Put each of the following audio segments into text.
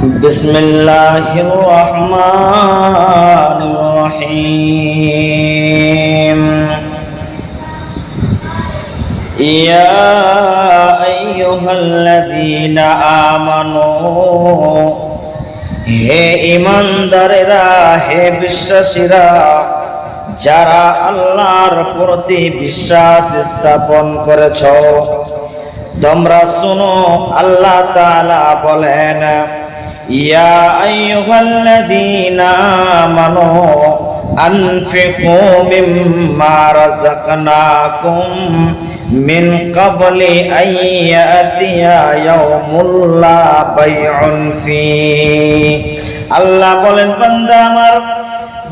بسم الله الرحمن الرحيم يا أيها الذين آمنوا হে ইমানদারেরা হে বিশ্বাসীরা যারা আল্লাহর প্রতি বিশ্বাস স্থাপন করেছ তোমরা শুনো আল্লাহ তাআলা বলেন আল্লাহ বলেন বান্দা আমার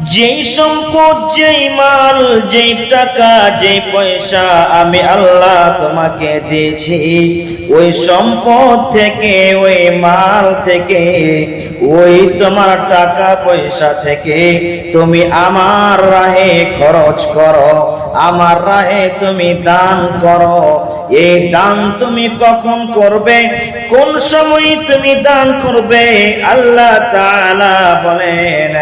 যেই সম্পদ যেই মাল, যেই টাকা, যেই পয়সা আমি আল্লাহ তোমাকে দিয়েছি, ওই সম্পদ থেকে, ওই মাল থেকে, ওই তোমার টাকা পয়সা থেকে তুমি আমার রাহে খরচ করো, আমার রাহে তুমি দান করো। এই দান তুমি কখন করবে? কোন সময় তুমি দান করবে? আল্লাহ তাআলা বলেন,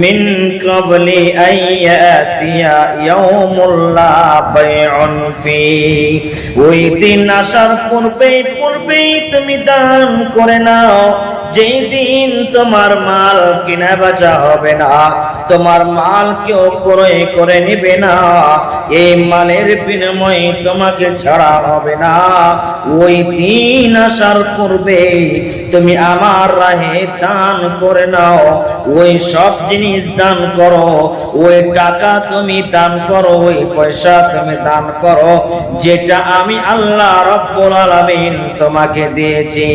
মিন কবলি আইয়াতিয়া ইয়াউমুল লা বাইউন ফি ওই দিন আসার পূর্বেই পূর্বেই তুমি দান করে নাও। যেই দিন তোমার মাল কিনা বেচা হবে না, তোমার মাল কেউ ক্রয় করে নিবে না। এই মালের বিনিময়ে তোমাকে ছাড়া হবে না। ওই দিন আসার পূর্বে তুমি আমার রাহে দান করে নাও। ওই সব জিনিস দান করো। ওই টাকা তুমি দান করো, ওই পয়সা তুমি দান করো। যেটা আমি আল্লাহ রব্বুল আলামিন তোমাকে দিয়েছি।